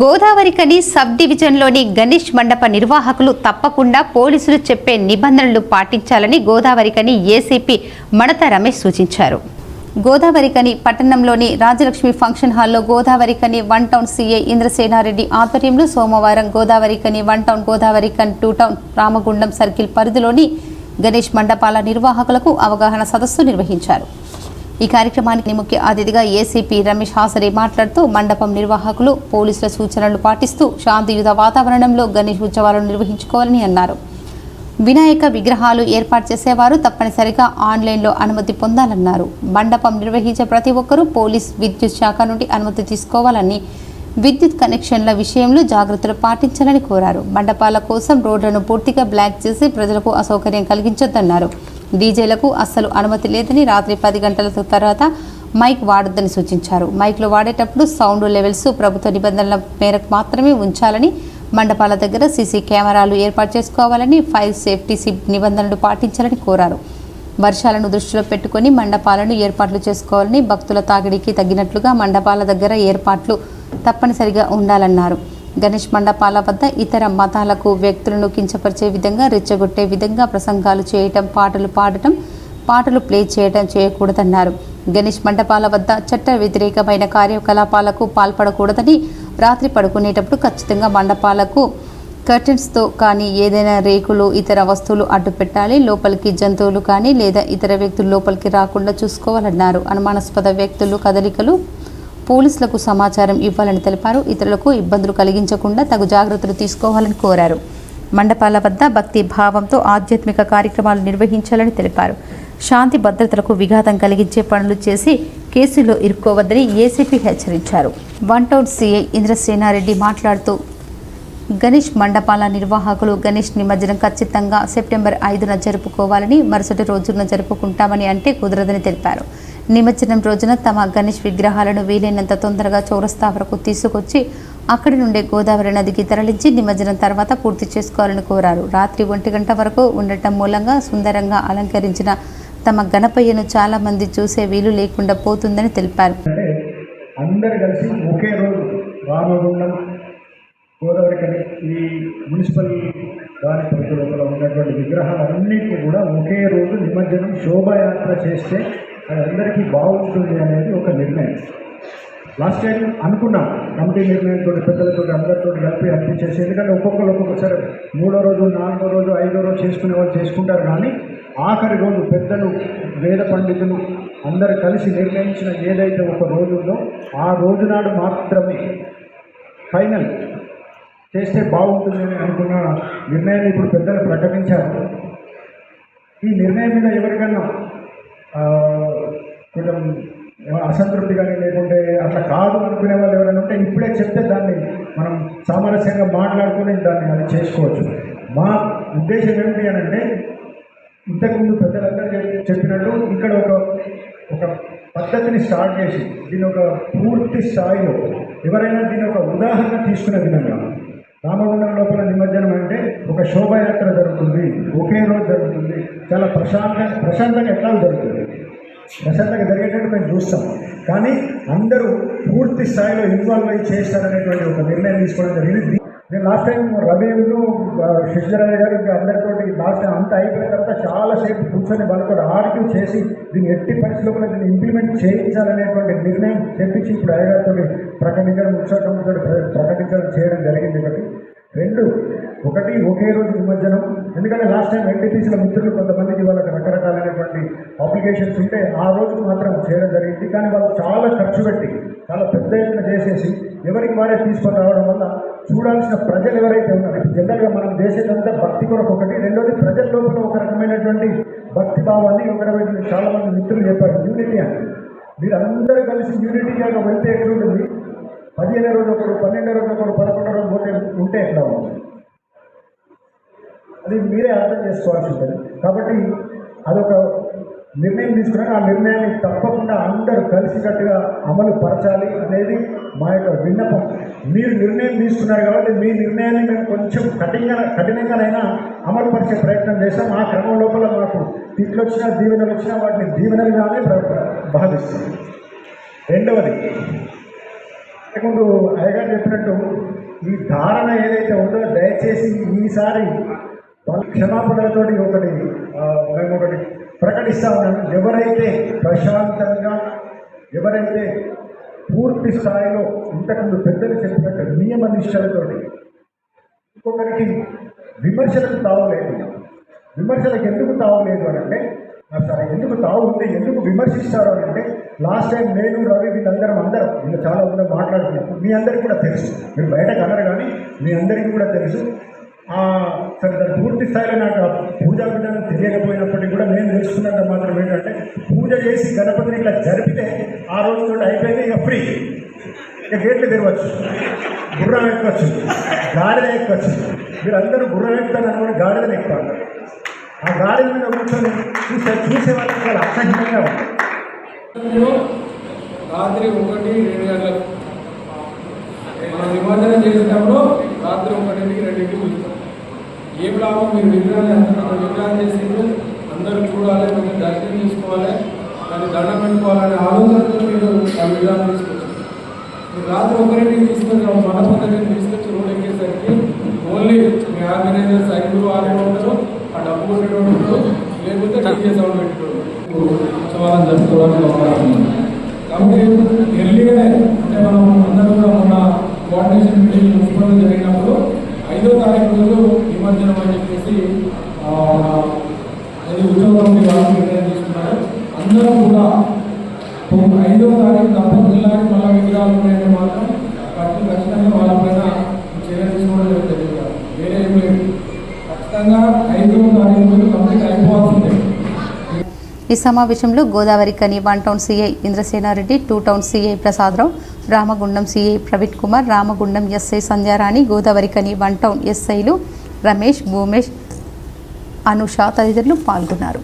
Godavarikhani sub డివిజన్లోని గణేష్ మండప నిర్వాహకులు తప్పకుండా పోలీసులు చెప్పే నిబంధనలు పాటించాలని గోదావరికని ఏసీపీ మడత రమేష్ సూచించారు. గోదావరికని పట్టణంలోని రాజలక్ష్మి ఫంక్షన్ హాల్లో Godavarikhani one town CI Indrasenareddy ఆధ్వర్యంలో సోమవారం Godavarikhani one town Godavarikhani two town Ramagundam circle పరిధిలోని గణేష్ మండపాల నిర్వాహకులకు అవగాహన సదస్సు నిర్వహించారు. ఈ కార్యక్రమానికి ముఖ్య అతిథిగా ఏసీపీ రమేష్ హాసరి మాట్లాడుతూ మండపం నిర్వాహకులు పోలీసుల సూచనలు పాటిస్తూ శాంతియుత వాతావరణంలో గణేష్ ఉత్సవాలను నిర్వహించుకోవాలని అన్నారు. వినాయక విగ్రహాలు ఏర్పాటు చేసేవారు తప్పనిసరిగా ఆన్లైన్లో అనుమతి పొందాలన్నారు. మండపం నిర్వహించే ప్రతి ఒక్కరూ పోలీస్ విద్యుత్ శాఖ నుండి అనుమతి తీసుకోవాలని విద్యుత్ కనెక్షన్ల విషయంలో జాగ్రత్తలు పాటించాలని కోరారు. మండపాల కోసం రోడ్లను పూర్తిగా బ్లాక్ చేసి ప్రజలకు అసౌకర్యం కలిగించొద్దన్నారు. డీజేలకు అస్సలు అనుమతి లేదని రాత్రి పది గంటల తర్వాత మైక్ వాడొద్దని సూచించారు. మైక్లో వాడేటప్పుడు సౌండ్ లెవెల్స్ ప్రభుత్వ నిబంధనల మేరకు మాత్రమే ఉంచాలని మండపాల దగ్గర సీసీ కెమెరాలు ఏర్పాటు చేసుకోవాలని ఫైర్ సేఫ్టీ నిబంధనలు పాటించాలని కోరారు. వర్షాలను దృష్టిలో పెట్టుకొని మండపాలను ఏర్పాట్లు చేసుకోవాలని భక్తుల తాకిడికి తగినట్లుగా మండపాల దగ్గర ఏర్పాట్లు తప్పనిసరిగా ఉండాలన్నారు. గణేష్ మండపాల వద్ద ఇతర మతాలకు వ్యక్తులను కించపరిచే విధంగా రెచ్చగొట్టే విధంగా ప్రసంగాలు చేయటం పాటలు పాడటం పాటలు ప్లే చేయటం చేయకూడదన్నారు. గణేష్ మండపాల వద్ద చట్ట వ్యతిరేకమైన కార్యకలాపాలకు పాల్పడకూడదని రాత్రి పడుకునేటప్పుడు ఖచ్చితంగా మండపాలకు కర్టెన్స్తో కానీ ఏదైనా రేకులు ఇతర వస్తువులు అడ్డు పెట్టాలి లోపలికి జంతువులు కానీ లేదా ఇతర వ్యక్తులు లోపలికి రాకుండా చూసుకోవాలన్నారు. అనుమానాస్పద వ్యక్తులు కదలికలు పోలీసులకు సమాచారం ఇవ్వాలని తెలిపారు. ఇతరులకు ఇబ్బందులు కలిగించకుండా తగు జాగ్రత్తలు తీసుకోవాలని కోరారు. మండపాల వద్ద భక్తి భావంతో ఆధ్యాత్మిక కార్యక్రమాలు నిర్వహించాలని తెలిపారు. శాంతి భద్రతలకు విఘాతం కలిగించే పనులు చేసి కేసులో ఇరుక్కోవద్దని ఏసీపీ హెచ్చరించారు. వన్ టౌన్ సీఐ ఇంద్రసేనారెడ్డి మాట్లాడుతూ గణేష్ మండపాల నిర్వాహకులు గణేష్ నిమజ్జనం ఖచ్చితంగా సెప్టెంబర్ ఐదున జరుపుకోవాలని మరుసటి రోజున జరుపుకుంటామని అంటే కుదరదని తెలిపారు. నిమజ్జనం రోజున తమ గణేష్ విగ్రహాలను వీలైనంత తొందరగా చౌరస్తా వరకు తీసుకొచ్చి అక్కడి నుండే గోదావరి నదికి తరలించి నిమజ్జనం తర్వాత పూర్తి చేసుకోవాలని కోరారు. రాత్రి ఒంటి గంట వరకు ఉండటం మూలంగా సుందరంగా అలంకరించిన తమ గణపయ్యను చాలా మంది చూసే వీలు లేకుండా పోతుందని తెలిపారు. అందరు కలిసి ఒకే రోజు రామగుండం గోదావరి కని ఈ మున్సిపల్ దాని పరిధిలో ఉన్నటువంటి విగ్రహాలన్నింటినీ కూడా ఒకే రోజు నిమజ్జనం శోభాయాత్ర చేస్తే అది అందరికీ బాగుంటుంది అనేది ఒక నిర్ణయం. లాస్ట్ టైం అనుకున్నాం కమిటీ నిర్ణయంతో పెద్దలతో అందరితో కలిపి అనిపించేసి ఎందుకంటే ఒక్కొక్కరు ఒక్కొక్కసారి మూడో రోజు నాలుగో రోజు ఐదో రోజు చేసుకునే వాళ్ళు చేసుకుంటారు కానీ ఆఖరి రోజు పెద్దలు వేద పండితులు అందరు కలిసి నిర్ణయించిన ఏదైతే ఒక రోజు ఉందో ఆ రోజు నాడు మాత్రమే ఫైనల్. చేస్తే బాగుంటుందని అనుకున్న నిర్ణయాన్ని ఇప్పుడు పెద్దలు ప్రకటించారు. ఈ నిర్ణయం మీద ఎవరికన్నా కొంచెం అసంతృప్తి కానీ లేకుంటే అట్లా కాదు అనుకునే వాళ్ళు ఎవరైనా ఉంటే ఇప్పుడే చెప్తే దాన్ని మనం సామరస్యంగా మాట్లాడుకుని దాన్ని అది చేసుకోవచ్చు. మా ఉద్దేశం ఏమిటి అని అంటే ఇంతకుముందు పెద్దలందరూ చెప్పినట్టు ఇక్కడ ఒక ఒక పద్ధతిని స్టార్ట్ చేసి దీని ఒక పూర్తి స్థాయిలో ఎవరైనా దీని ఒక ఉదాహరణ తీసుకునే విధంగా రామగుండం లోపల నిమజ్జనం అంటే ఒక శోభయాత్ర జరుగుతుంది. ఒకే రోజు జరుగుతుంది. చాలా ప్రశాంత ప్రశాంతంగా ఎట్లా జరుగుతుంది. ప్రశాంతంగా జరిగేటట్టు మేము చూస్తాం. కానీ అందరూ పూర్తి స్థాయిలో ఇన్వాల్వ్ అయ్యి చేస్తారనేటువంటి ఒక నిర్ణయం తీసుకోవడం జరిగింది. నేను లాస్ట్ టైం రబీను శశిధరయ్య గారు ఇంకా అందరితోటి లాస్ట్ టైం అంతా అయిపోయిన తర్వాత చాలాసేపు కూర్చొని వాళ్ళతో ఆర్గ్యూ చేసి దీన్ని ఎట్టి పరిస్థితుల్లో కూడా దీన్ని ఇంప్లిమెంట్ చేయించాలనేటువంటి నిర్ణయం చెప్పించి ఇప్పుడు అయ్యగారితో ప్రకటించడం ఉత్సాహంతో ప్రకటించడం చేయడం జరిగింది ఒకటి రెండు ఒకటి ఒకే రోజు నిమజ్జనం ఎందుకంటే లాస్ట్ టైం ఎన్టీపీసీల మిత్రులు కొంతమందికి వాళ్ళకి రకరకాలైనటువంటి అప్లికేషన్స్ ఉంటే ఆ రోజు మాత్రం చేయడం జరిగింది. కానీ వాళ్ళు చాలా ఖర్చు పెట్టి చాలా పెద్ద ఎత్తున చేసేసి ఎవరికి వారే తీసుకొని రావడం వల్ల చూడాల్సిన ప్రజలు ఎవరైతే ఉన్నారో జనరల్గా మనం చేసేదంతా భక్తి కొరకు ఒకటి. రెండోది ప్రజల లోపల ఒక రకమైనటువంటి భక్తి భావాన్ని ఒక రకమైన చాలా మిత్రులు చెప్పారు యూనిటీ అని. మీరు అందరూ కలిసి యూనిటీగా వెళ్తే ఎట్లుంటుంది పదిహేను రోజు ఒకరు పన్నెండు రోజు ఒకరు పదకొండు రోజు పోతే ఉంటే ఎట్లా ఉంటుంది అది మీరే అర్థం చేసుకోవాల్సి ఉంటుంది కాబట్టి అదొక నిర్ణయం తీసుకున్నాక ఆ నిర్ణయాన్ని తప్పకుండా అందరూ కలిసికట్టుగా అమలు పరచాలి అనేది మా యొక్క విన్నపం. మీరు నిర్ణయం తీసుకున్నారు కాబట్టి మీ నిర్ణయాన్ని మేము కొంచెం కఠినంగా కఠినంగానైనా అమలు పరిచే ప్రయత్నం చేస్తాం ఆ క్రమం లోపల మాకు తిట్లు వచ్చినా దీవెనలు వచ్చినా వాటిని దీవెనలుగానే ప్ర- భావిస్తాం. రెండవది ముందు అయ్యగారు చెప్పినట్టు ఈ ధారణ ఏదైతే ఉందో దయచేసి ఈసారి క్షమాపణలతోటి ఒకటి మేము ఒకటి ప్రకటిస్తా ఉన్నాను ఎవరైతే ప్రశాంతంగా ఎవరైతే పూర్తి స్థాయిలో ఇంతకుముందు పెద్దలు చెప్పినట్టు నియమ నిష్టలతోటి ఇంకొకరికి విమర్శలకు తావులేదు విమర్శలకు ఎందుకు తావులేదు అని అంటే సరే ఎందుకు తావు ఉంటే ఎందుకు విమర్శిస్తారు అని అంటే లాస్ట్ టైం నేను రవి వీళ్ళందరం అందరం వీళ్ళు చాలా మంది మాట్లాడుతున్నాం మీ అందరికీ కూడా తెలుసు. మీరు బయటకు అనరు కానీ మీ అందరికీ కూడా తెలుసు. సరే దాని పూర్తి స్థాయిలో నాకు పూజా విధానం తెలియకపోయినప్పటికీ కూడా నేను తెలుసుకున్నంత మాత్రం ఏంటంటే పూజ చేసి గణపతిని ఇట్లా జరిపితే ఆ రోజు తోటి అయిపోయింది ఇక ఫ్రీ ఇక గేట్లు తెరవచ్చు. గుర్రం ఎక్కవచ్చు గాడిద ఎక్కవచ్చు మీరందరూ గుర్రం ఎక్కుతారు అనుకుని గాడిదని ఎక్కుతారు. ఆ గాడిద మీద కూర్చొని చూసే చూసే వాళ్ళకి చాలా అసహ్యంగా ఉంది. రాత్రి ఒకటి రెండు గంటలకు. మనం నిమజ్జనం చేసేటప్పుడు ఏం లాభం? మీరు విగ్రహాన్ని అందరూ విగ్రహం చేసిండ్రు అందరూ చూడాలి మీరు దర్శనం చేసుకోవాలి దాన్ని దండం పెట్టుకోవాలనే ఆలోచనతో మీరు ఆ విగ్రహం తీసుకొచ్చారు. మీరు రాత్రి ఒకరిని తీసుకొచ్చి ఆ తీసుకొచ్చి రోడ్ ఎక్కేసరికి ఓన్లీ మీ ఆర్గనైజర్స్ ఐదుగురు ఆరు ఉంటారు ఆ డబ్బు కొట్టేటోడు ఉంటాడు, లేకపోతే డీజే సౌండ్ పెట్టేటోడు ఉత్సవాలను జరుపుకోవడానికి అవకాశం కాబట్టి ఎర్లీగానే అంటే మనం అందరం కూడా మొన్న కోఆర్డినేషన్ మీటింగ్ మున్సిపల్ జరిగినప్పుడు ఐదో తారీఖు రోజు నిమజ్జనం అని చెప్పేసి అది ఉత్సవం కమిటీ వాళ్ళు నిర్ణయం తీసుకున్నారు. అందరం కూడా ఐదో తారీఖు తప్ప పిల్లలకి మళ్ళా విగ్రహాలు ఉన్నాయంటే మాత్రం ఖచ్చి- ఖచ్చితంగా వాళ్ళపైన చర్య తీసుకోవడం జరుగుతుంది. వేరే ఏం లేదు. ఖచ్చితంగా ఐదో తారీఖు కంప్లీట్ అయిపోవాల్సిందే. ఈ సమావేశంలో Godavarikhani one town CI Indrasenareddy two town CI Prasadarao Ramagundam CI Praveen Kumar Ramagundam SI Sandhyarani Godavarikhani one town ఎస్ఐలు రమేష్ భూమేష్ అనుష తదితరులు పాల్గొన్నారు.